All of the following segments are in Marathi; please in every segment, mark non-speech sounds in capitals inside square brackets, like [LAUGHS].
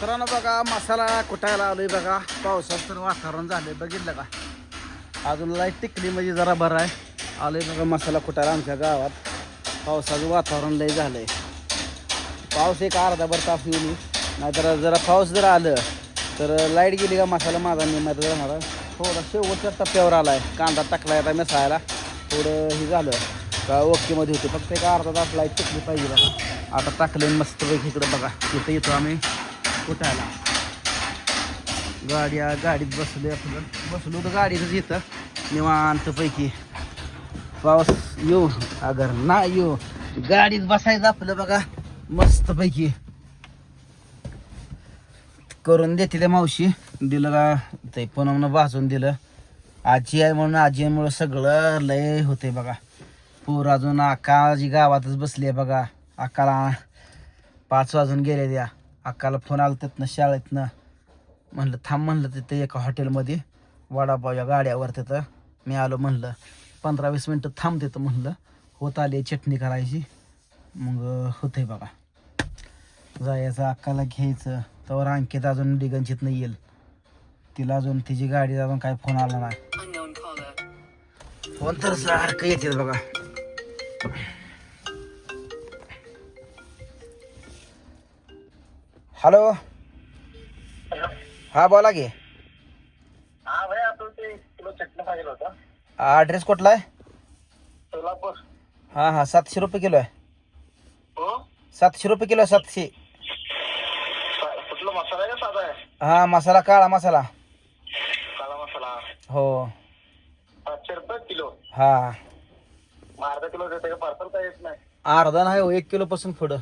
मित्रांनो बघा मसाला कुटायला आलोय बघा. पावसाचं तर वातावरण झालंय बघितलं का? अजून लाइट टिकली म्हणजे जरा बरं आहे. आलोय बघा मसाला कुटायला आमच्या गावात. पावसाचं वातावरण लय झालंय. पाऊस एक अर्धाभर तास गेली. येईल. नाहीतर जरा पाऊस जर आलं तर लाइट गेली का मसाला माझा निमित्त जाणार थोडा शेवटच्या टप्प्यावर आला आहे कांदा टाकला आता मिसायला थोडं हे झालं का ओकेमध्ये होते. फक्त एक अर्धा तास लाइट टिकली पाहिजे बघा. आता टाकलं मस्त इकडं बघा. तिथं येतो आम्ही. कुठायला गाडी गाडीत बसलो आपलं बसलो तर गाडीतच येतं निवांतपैकी. पाऊस येऊ अगर ना येऊ गाडीत बसायचं आपलं बघा. मस्तपैकी. करून देते त्या मावशी. दिलं का ते पुनमनं भाजून दिलं. आजी आहे म्हणून आजीमुळं सगळं लय होते बघा. पूर अजून आकाजी गावातच बसली आहे बघा. अक्काला पाच वाजून गेले द्या अक्काला फोन आला तिथनं शाळेतनं. म्हणलं थांब म्हणलं तिथं एका हॉटेलमध्ये वडापावच्या गाड्यावर तिथं. मी आलो म्हणलं पंधरा वीस मिनटं थांब तिथं म्हणलं. होत आली चटणी करायची. मग होते बघा. जायचं अक्काला घ्यायचं. तर अंकित अजून डिगंचित येईल. तिला अजून तिची गाडी अजून काय फोन आला नाही. फोन तर सारखं येते बघा. हॅलो. हा बोला की. हा भाई आपण ते किलो चटणी पाहिजे होता. ॲड्रेस कुठला आहे? सोलापूर. हां हां सातशे रुपये किलो आहे. हो? सातशे रुपये किलो आहे सातशे. सा- कुठला मसाला आहे का साधा आहे? हां मसाला काळा मसाला. काळा मसाला. हो. सातशे रुपये किलो. हां. मग अर्धा किलो देते का? पार्सल काय येत नाही. अर्धा नाही हो एक किलोपासून पुढं.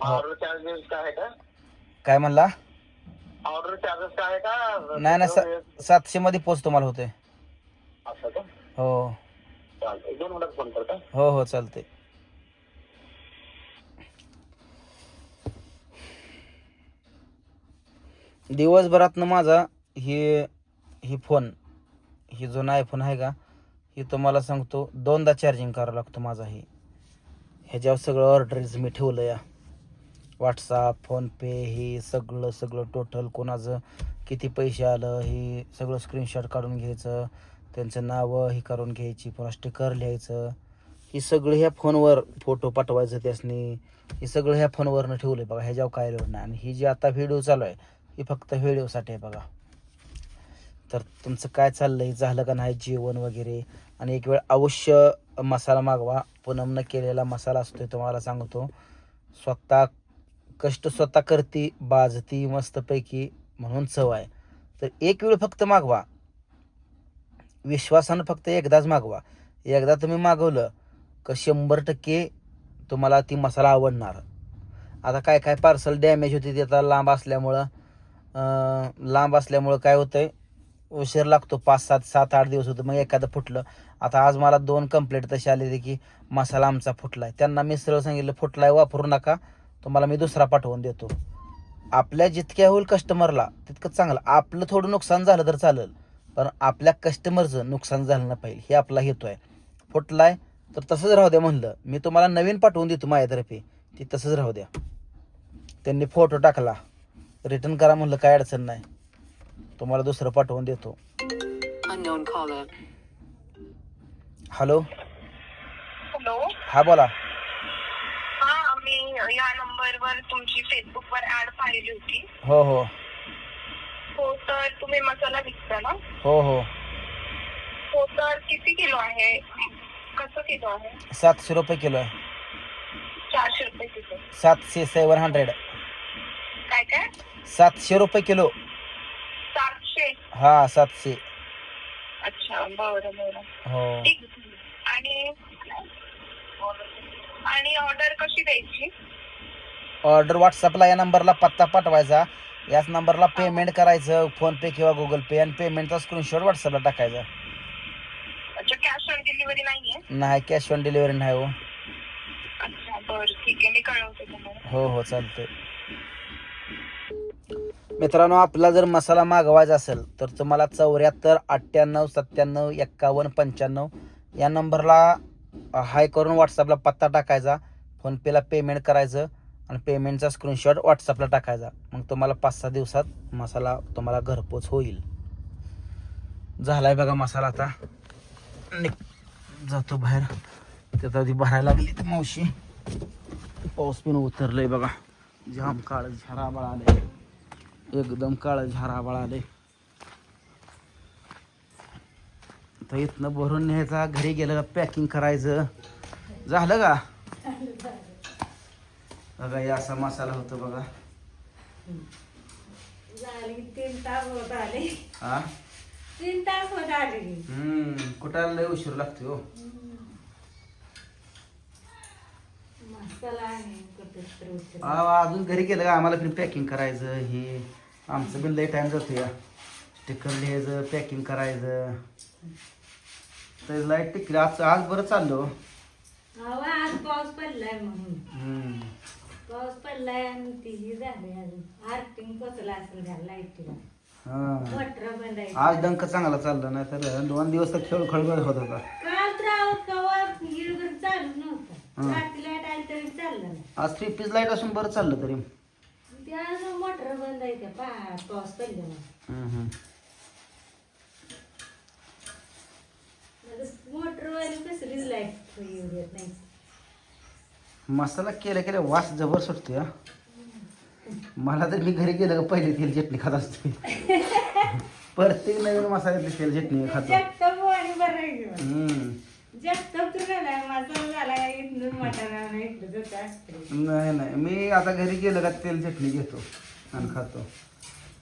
ऑर्डर चार्जेस काय आहे का? काय म्हणला? ऑर्डर चार्जेस काय आहे का? नाही नाही सा सातशे मध्ये पोच तुम्हाला होते असं का? हो. चालतंय दोन मिनिटात फोन करता हो. हो चालते दिवसभरातनं माझा हे ही फोन ही जुना आयफोन आहे का ही तुम्हाला सांगतो दोनदा चार्जिंग करावं लागतो माझा हे. ह्याच्यावर सगळं ऑर्डरीज मी ठेवलं या. व्हॉट्सअप फोनपे हे सगळं सगळं टोटल कोणाचं किती पैसे आलं हे सगळं स्क्रीनशॉट काढून घ्यायचं. त्यांचं नावं हे करून घ्यायची पुन्हा स्टिकर लिहायचं. ही सगळं ह्या फोनवर फोटो पाठवायचं त्यासनी. हे सगळं ह्या फोनवरनं ठेवलं आहे बघा ह्याच्यावर काय नाही. आणि ही जी आता व्हिडिओ चालू आहे ही फक्त व्हिडिओसाठी आहे बघा. तर तुमचं काय चाललं आहे झालं का नाही जेवण वगैरे? आणि एक वेळ अवश्य मसाला मागवा. पूनमनं केलेला मसाला असतो तुम्हाला सांगतो. स्वतः कष्ट स्वतः करती बाजती मस्तपैकी म्हणून चव आहे. तर एक वेळ फक्त मागवा. विश्वासानं फक्त एकदाच मागवा. एकदा तुम्ही मागवलं का शंभर टक्के तुम्हाला ती मसाला आवडणार. आता काय काय पार्सल डॅमेज होते ते आता लांब असल्यामुळं लांब असल्यामुळं काय होतं आहे उशीर लागतो पाच सात सात आठ दिवस होतं मग एखादं फुटलं. आता आज मला दोन कंप्लेंट तसे आले की मसाला आमचा फुटला आहे त्यांना मी सरळ सांगितलं फुटलाय वापरू नका. तुम्हाला मी दुसरा पाठवून देतो. आपल्या जितक्या होईल कस्टमरला तितकं चांगलं. आपलं थोडं नुकसान झालं तर चालेल पण आपल्या कस्टमरचं नुकसान झालं नाही पाहिजे. हे आपला हेतू आहे. फुटलाय तर तसंच राहू द्या म्हणलं. मी तुम्हाला नवीन पाठवून देतो माझ्यातर्फे. ती तसंच राहू द्या. त्यांनी फोटो टाकला. रिटर्न करा म्हणलं काय अडचण नाही. तुम्हाला दुसरं पाठवून देतो. हॅलो हॅलो हा बोला. या नंबरवर तुमची फेसबुकवर ऍड पाहिली होती. हो हो. हो तर तुम्ही मसाला विकता ना? हो हो. हो तर किती किलो आहे? कसं किलो आहे? सातशे रुपये किलो आहे. चारशे रुपये किलो. सातशे सेवन हंड्रेड काय काय? सातशे रुपये किलो. सातशे? हा सातशे. अच्छा बरं बरं. हो. ठीक. आणि आणि ऑर्डर कशी द्यायची? ऑर्डर व्हॉट्सअपला या नंबरला पत्ता पाठवायचा. याच नंबरला पेमेंट करायचं. फोनपे किंवा गुगल पे आणि पेमेंटचा स्क्रीनशॉट व्हॉट्सअपला टाकायचा. अच्छा कॅश ऑन डिलिव्हरी नाहीये? नाही कॅश ऑन डिलिव्हरी नाही हो. अच्छा बरं ठीक आहे. मी कळवते तुम्हाला. हो हो चालतंय. मित्रांनो आपला जर मसाला मागवायचा असेल तर तुम्हाला चौऱ्याहत्तर अठ्ठ्याण्णव सत्त्याण्णव एक्कावन्न पंच्याण्णव या नंबरला हाय करून व्हॉट्सअपला पत्ता टाकायचा. फोनपेला पेमेंट करायचं. आणि पेमेंटचा स्क्रीनशॉट व्हॉट्सअपला टाकायचा. मग तुम्हाला पाच सहा दिवसात मसाला तुम्हाला घरपोच होईल. झालाय बघा मसाला आता. निघ. जातो बाहेर. त्यात आधी भरायला लागली तर मावशी. पाऊस पण उतरलंय बघा. जाम काळ झाराबळ आले एकदम काळ झाराबळ आले तर इथनं भरून न्यायचा. घरी गेलं पॅकिंग करायचं. झालं का? बघा हे असा मसाला होतो बघा. तीन तास होत आले. हा? तीन तास होत आले. हम्म कुठाला लय उशीर लागतो हो. मसाला आणि कुठेच तर उशीर. आ, अजून घरी गेलं का? आम्हाला पण पॅकिंग करायचं हे आमचं पण लय टाइम जातो या. स्टिकर लिहायचं पॅकिंग करायचं. तर लाइट टिकली. आज आज बरं चाललो अहो, आज पाऊस पडलाय म्हणून. हम्म. पाऊस पडलाय आणि तीही झाली अजून. आर्टिंग पोचला असेल घ्या लाईटीला. हा. बंद आहे. आज डंक चांगला चालला नाही तर दोन दिवस तर खेळ खळबळ होत होता. काल तर अहो कवा गिरगर चालू नव्हता. रात्री लाइट आली तरी चाललं नाही. आज थ्री पीस लाइट असून बरं चाललं तरी. मोटर बंद आहे त्या पा पाऊस हम्म, हम्म. कसलीच लाइट येऊ देत नाही. मसाला केल्या केल्या वास जबर सुटतो हा. मला तर मी घरी गेलं का पहिले तेल चटणी खात असते प्रत्येक नवीन मसाल्यातली तेल चटणी खातो. नाही नाही. मी आता घरी गेलं का तेल चटणी घेतो आणि खातो.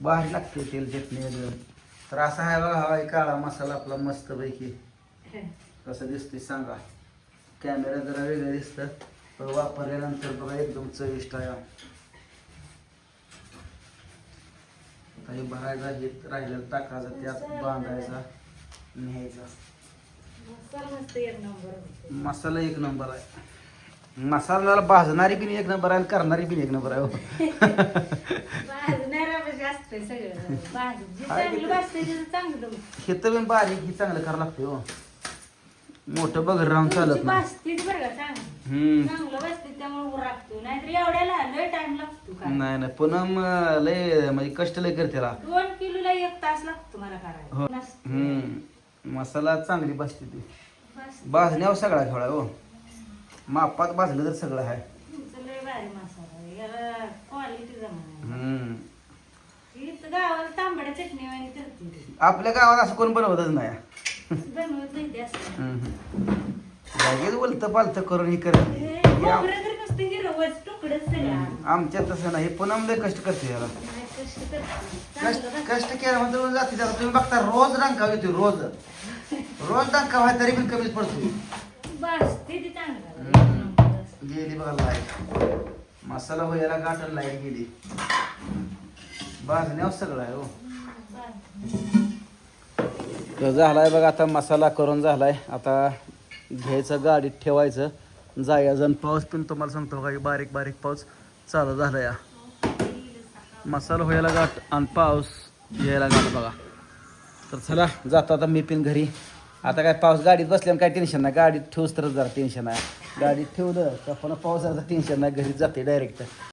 बाहेर लागते तेल चटणी तर असा आहे बघा हा काळा मसाला आपला मस्त पैकी कसं दिसते सांगा. कॅमेरा जरा वेगळं दिसतं. वापरल्यानंतर बघा एकदम चविष्ट आहे. काही भरायचा हे राहिलेलं टाकायचा त्यात बांधायचा न्यायचा. मसाला एक नंबर होते. मसाला एक नंबर आहे. मसाला भाजणारी पण एक नंबर आहे आणि करणारी पण एक नंबर आहे हो. [LAUGHS] हे तर बारीक ही चांगलं करावं लागते हो. मोठं बघ राहून चालत नाही. भाजतीत बरं का चांगलं हम्म. चांगलं भाजतीत त्यामुळे उरागतो नाहीतर एवढ्याला लय टाइम लागतो काय नाही नाही पूनम अं, लय म्हणजे कष्ट लय करते ला. दोन किलोला एक तास लागतो मला हो. करायला नसतं. हम्म. मसाला चांगली बसते ती भाज- भाजण्यावर सगळा खेळा हो. मापात भाजलं तर सगळं आहे. तुमचं लय भारी मसाला आहे. याला क्वालिटी जमा हम्म. इथं गावाला तांबड्या चटणी वाणी करते ती. आपल्या गावात असं कोण बनवतच नाही. लगेच बोलतं पालतं करून हे करत या- खोबरं तर नुसतं हिरवंच तुकडंच सगळं. आमच्यात तसं नाही. हे पूनम लय कष्ट करते याला नाही, कष्ट करते. कष्ट केलं म्हणजे जाते त्याला तुम्ही बघता रोज रंकाव येतो रोज. रोज रंकाव आहे तरी पण कमीच पडतो. गेली बघा लाइट. मसाला व्हायला गाठण लाइट गेली. भाजण्यावर सगळं आहे हो. तर झालाय बघा आता मसाला करून झालाय. आता घ्यायचं गाडीत ठेवायचं. जायचं आणि पाऊस पण तुम्हाला सांगतो काही बारीक बारीक पाऊस चालू झाला या मसाला व्हायला गाठ आणि पाऊस यायला गाठ बघा. तर चला जातो आता मी पण घरी. आता काय पाऊस गाडीत बसल्यानं काय टेन्शन नाही. गाडीत ठेवूस तरच जरा टेन्शन आहे. गाडीत ठेवलं तर पण पावसाचं टेन्शन नाही. घरी जाते डायरेक्ट